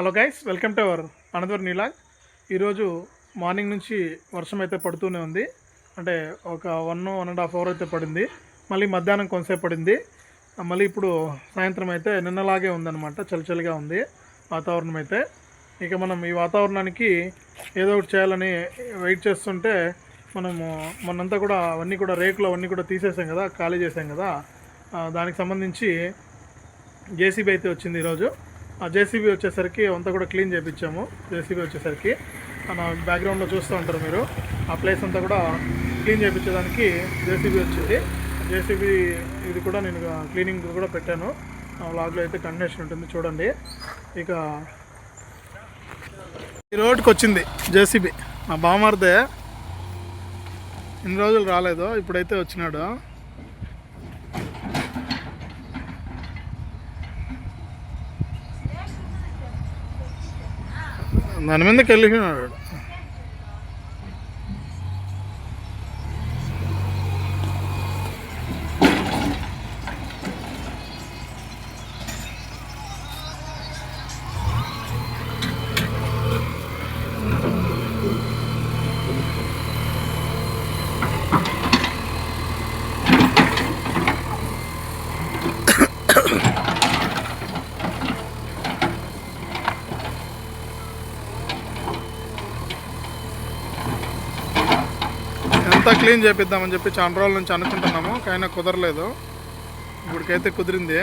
Hello guys welcome to our another vlog. ఈరోజు morning నుంచి వర్షం అయితే పడుతూనే ఉంది. అంటే ఒక one one and half hour అయితే పడింది. మళ్ళీ మధ్యాహ్నం కొంతసేపు పడింది. మళ్ళీ ఇప్పుడు సాయంత్రం అయితే నిన్నలాగే ఉందన్నమాట చలిచలిగా ఉంది వాతావరణం అయితే. ఇక మనం ఈ వాతావరణానికి ఏదో ఒకటి చేయాలని వెయిట్ చేస్తుంటే మనము మొన్నంతా కూడా అవన్నీ కూడా రేకులు అవన్నీ కూడా తీసేసాం కదా ఖాళీ చేసాం కదా. దానికి సంబంధించి జేసీబీ అయితే వచ్చింది ఈరోజు. జేసీబీ వచ్చేసరికి అంతా కూడా క్లీన్ చేయించాము జేసీబీ వచ్చేసరికి. మన బ్యాక్గ్రౌండ్లో చూస్తూ ఉంటారు మీరు. ఆ ప్లేస్ అంతా కూడా క్లీన్ చేయించడానికి జేసీబీ వచ్చింది. జేసీబీ ఇది కూడా నేను క్లీనింగ్ కూడా పెట్టాను. ఆ వ్లాగ్లో అయితే కండిషన్ ఉంటుంది చూడండి. ఇక ఈ రోడ్కి వచ్చింది జేసీబీ. మా బామర్దే ఇన్ని రోజులు రాలేదు ఇప్పుడైతే వచ్చినాడు. దాని మీదకి వెళ్ళిపోయినాడు అంతా క్లీన్ చేపిద్దామని చెప్పి చాలా రోజుల నుంచి అనుకుంటున్నాము కానీ కుదరలేదు. ఇప్పటికైతే కుదిరింది.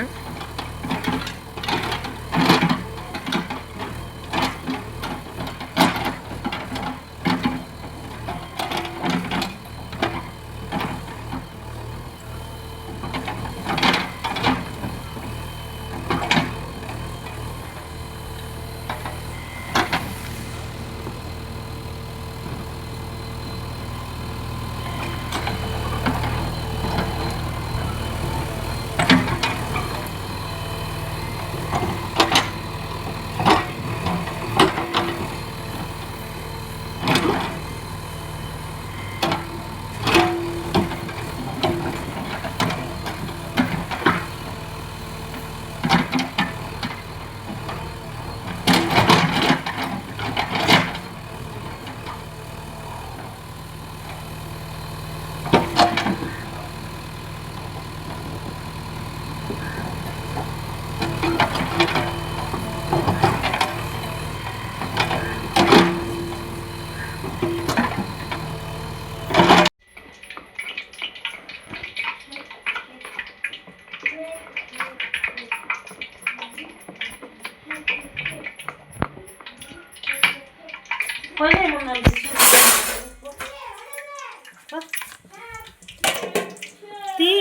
తీ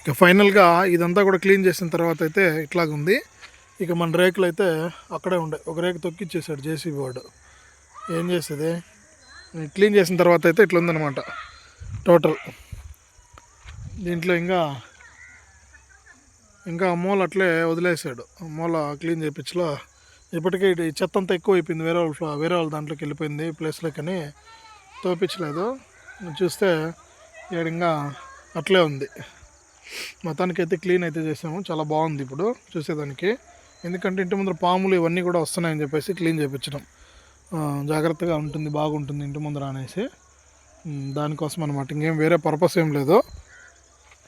ఇక ఫైనల్గా ఇదంతా కూడా క్లీన్ చేసిన తర్వాత అయితే ఇట్లాగుంది. ఇక మన రేకులు అయితే అక్కడే ఉండే. ఒక రేకు తొక్కిచ్చేసాడు జేసీబీ వాడు ఏం చేసేది క్లీన్ చేసిన తర్వాత అయితే ఇట్లా ఉందన్నమాట టోటల్. దీంట్లో ఇంకా ఇంకా మూల అట్లే వదిలేసాడు మూల క్లీన్ చేయించలో ఇప్పటికే ఇటు ఈ చెత్త అంతా ఎక్కువ అయిపోయింది వేరే వాళ్ళ ఫ్లో- వేరే వాళ్ళ దాంట్లోకి వెళ్ళిపోయింది ప్లేస్లోకని తోపించలేదు. చూస్తే ఇక్కడ ఇంకా అట్లే ఉంది. మొత్తానికి అయితే క్లీన్ అయితే చేసాము చాలా బాగుంది ఇప్పుడు చూసేదానికి. ఎందుకంటే ఇంటి ముందర పాములు ఇవన్నీ కూడా వస్తున్నాయని చెప్పేసి క్లీన్ చేయించడం జాగ్రత్తగా ఉంటుంది బాగుంటుంది ఇంటి ముందర అనేసి. దానికోసం అనమాట ఇంకేం వేరే పర్పస్ ఏం లేదు.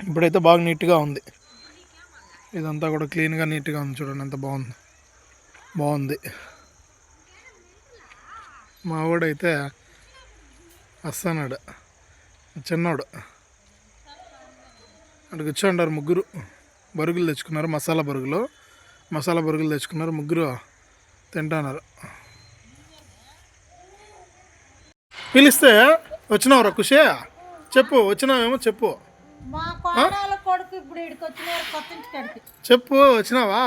ఇప్పుడైతే బాగా నీట్గా ఉంది. ఇదంతా కూడా క్లీన్గా నీట్గా ఉంది చూడండి ఎంత బాగుంది. బాగుంది. మా వాడైతే వస్తానాడు చిన్నోడు. వచ్చి కూర్చోండారు ముగ్గురు. బరుగులు తెచ్చుకున్నారు మసాలా బరుగులు. మసాలా బరుగులు తెచ్చుకున్నారు ముగ్గురు తింటున్నారు. పిలిస్తే వచ్చినావురా కుషే చెప్పు వచ్చినావేమో చెప్పు. కొడుకు ఇప్పుడు చెప్పు వచ్చినావా?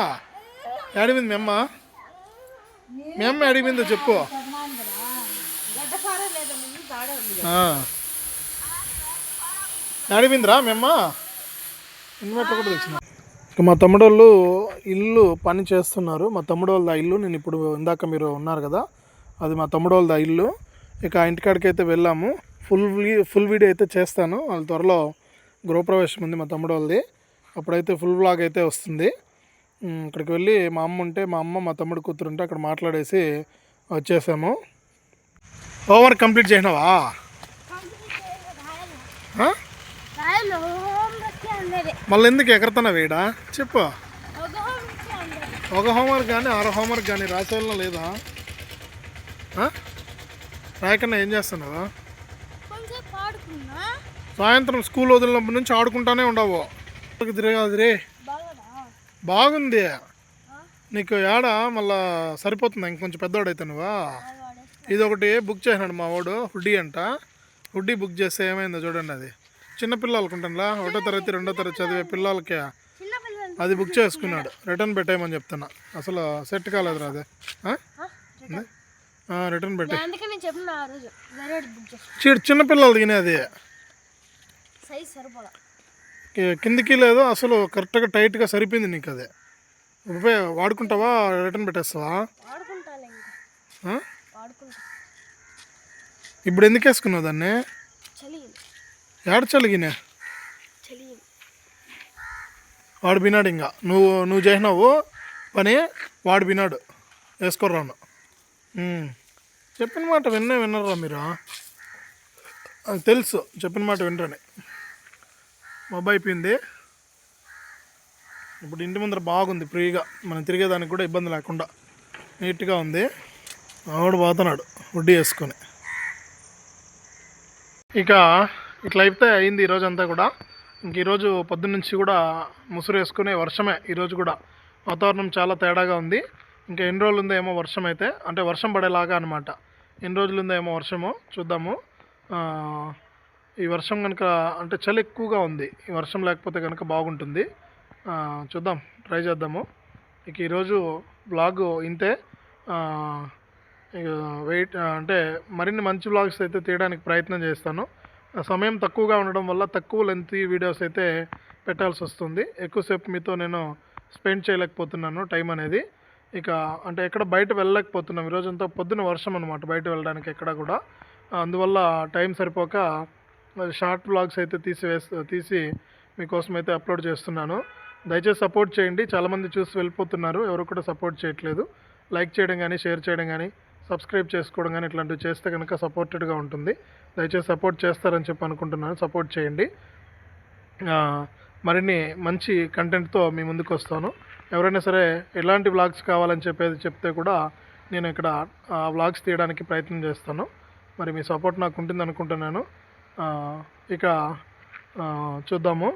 ఏడిపోయింది మీ అమ్మ? మీ అమ్మ ఏడిపోయిందో చెప్పు. గడ్డపారే లేదా ముందు తాడే ఉంది ఆ. ఏడిపోయిందిరా మీ అమ్మ? ఇన్వర్టర్ కూడా తెచ్చిన. మా తమ్ముడు వాళ్ళు ఇల్లు పని చేస్తున్నారు. మా తమ్ముడు వాళ్ళది ఆ ఇల్లు నేను ఇప్పుడు ఇందాక మీరు ఉన్నారు కదా అది మా తమ్ముడు వాళ్ళది ఆ ఇల్లు. ఇక ఇంటికాడికి అయితే వెళ్ళాము. ఫుల్ ఫుల్ వీడియో అయితే చేస్తాను. వాళ్ళ త్వరలో గృహప్రవేశం ఉంది మా తమ్ముడు వాళ్ళది అప్పుడైతే ఫుల్ వ్లాగ్ అయితే వస్తుంది. ఇక్కడికి వెళ్ళి మా అమ్మ ఉంటే మా అమ్మ మా తమ్ముడు కూతురు ఉంటే అక్కడ మాట్లాడేసి వచ్చేసాము. హోంవర్క్ కంప్లీట్ చేసినావా? మళ్ళీ ఎందుకు ఎగరతానా వేడా చెప్పు. ఒక హోంవర్క్ కానీ అర హోంవర్క్ కానీ రాసేయాలన్నా లేదా? రాయకన్నా ఏం చేస్తున్నావు? సాయంత్రం స్కూల్ వదిలినప్పటి నుంచి ఆడుకుంటానే ఉండవు. తిరగాది రే. బాగా బాగుంది. నీకు ఏడ? మళ్ళా సరిపోతుంది? ఇంకొంచెం పెద్దవాడైతే నువ్వా? ఇది ఒకటి బుక్ చేసినాడు మా వాడు హుడ్డీ అంట. హుడ్డీ బుక్ చేస్తే ఏమైందో చూడండి అది. చిన్న పిల్లలకి ఉంటుందిలా ఒకటో తరగతి రెండో తరగతి చదివే పిల్లలకి అది బుక్ చేసుకున్నాడు. రిటర్న్ పెట్టేయమని చెప్తున్నా. అసలు సెట్ కాలేదురా అది. ఆ? ఆ, రిటర్న్ పెట్టే అందుకే నేను చెప్పిన ఆ రోజు. బుక్ చేసి. చిన్న పిల్లలు తినేది సైజ్ కిందికి లేదు అసలు కరెక్ట్గా టైట్గా సరిపోయింది నీకు అది. ఉపయోగ వాడుకుంటావా రిటర్న్ పెట్టేస్తావా? ఇప్పుడు ఎందుకు వేసుకున్నావు దాన్ని? ఏడ చలిగినా? చలి వాడు బినాడు ఇంకా. నువ్వు నువ్వు చేసినావు పని వాడు బినాడు. వేసుకోరాను. చెప్పిన మాట విన్నే విన్నారా మీరు? అది తెలుసు చెప్పిన మాట వినరని. మబ్బు అయిపోయింది. ఇప్పుడు ఇంటి ముందర బాగుంది ఫ్రీగా. మనం తిరిగేదానికి కూడా ఇబ్బంది లేకుండా. నీట్గా ఉంది. ఆవిడ పోతున్నాడు వడ్డీ వేసుకొని. ఇక ఇట్లా అయితే అయింది ఈరోజు అంతా కూడా. ఇంక ఈరోజు పొద్దున్న నుంచి కూడా ముసురు వేసుకునే వర్షమే ఈరోజు కూడా. వాతావరణం చాలా తేడాగా ఉంది. ఇంకా ఎన్ని రోజులు ఉందో ఏమో వర్షం అయితే అంటే వర్షం పడేలాగా అనమాట ఎన్ని రోజులు ఉందో ఏమో వర్షము చూద్దాము. ఈ వర్షం కనుక అంటే చలి ఎక్కువగా ఉంది. ఈ వర్షం లేకపోతే కనుక బాగుంటుంది. చూద్దాం ట్రై చేద్దాము. ఇక ఈరోజు బ్లాగ్ ఇంతే. వెయిట్ అంటే మరిన్ని మంచి బ్లాగ్స్ అయితే తీయడానికి ప్రయత్నం చేస్తాను. సమయం తక్కువగా ఉండడం వల్ల తక్కువ లెంత్ వీడియోస్ అయితే పెట్టాల్సి వస్తుంది. ఎక్కువసేపు మీతో నేను స్పెండ్ చేయలేకపోతున్నాను టైం అనేది. ఇక అంటే ఎక్కడ బయట వెళ్ళలేకపోతున్నాం. ఈరోజంతా పొద్దున వర్షం అనమాట బయట వెళ్ళడానికి ఎక్కడ కూడా. అందువల్ల టైం సరిపోక షార్ట్ బ్లాగ్స్ అయితే తీసి తీసి మీకోసం అయితే అప్లోడ్ చేస్తున్నాను. దయచేసి సపోర్ట్ చేయండి. చాలామంది చూసి వెళ్ళిపోతున్నారు. ఎవరు కూడా సపోర్ట్ చేయట్లేదు. లైక్ చేయడం కానీ షేర్ చేయడం కానీ సబ్స్క్రైబ్ చేసుకోవడం కానీ ఇట్లాంటివి చేస్తే కనుక సపోర్టెడ్గా ఉంటుంది. దయచేసి సపోర్ట్ చేస్తారని చెప్పి అనుకుంటున్నాను. సపోర్ట్ చేయండి. మరిన్ని మంచి కంటెంట్తో మీ ముందుకు వస్తాను ఎవరైనా సరే ఎలాంటి వ్లాగ్స్ కావాలని చెప్పేది చెప్తే కూడా నేను ఇక్కడ ఆ వ్లాగ్స్ తీయడానికి ప్రయత్నం చేస్తాను. మరి మీ సపోర్ట్ నాకు ఉంటుంది అనుకుంటున్నాను ఇక చూద్దాము.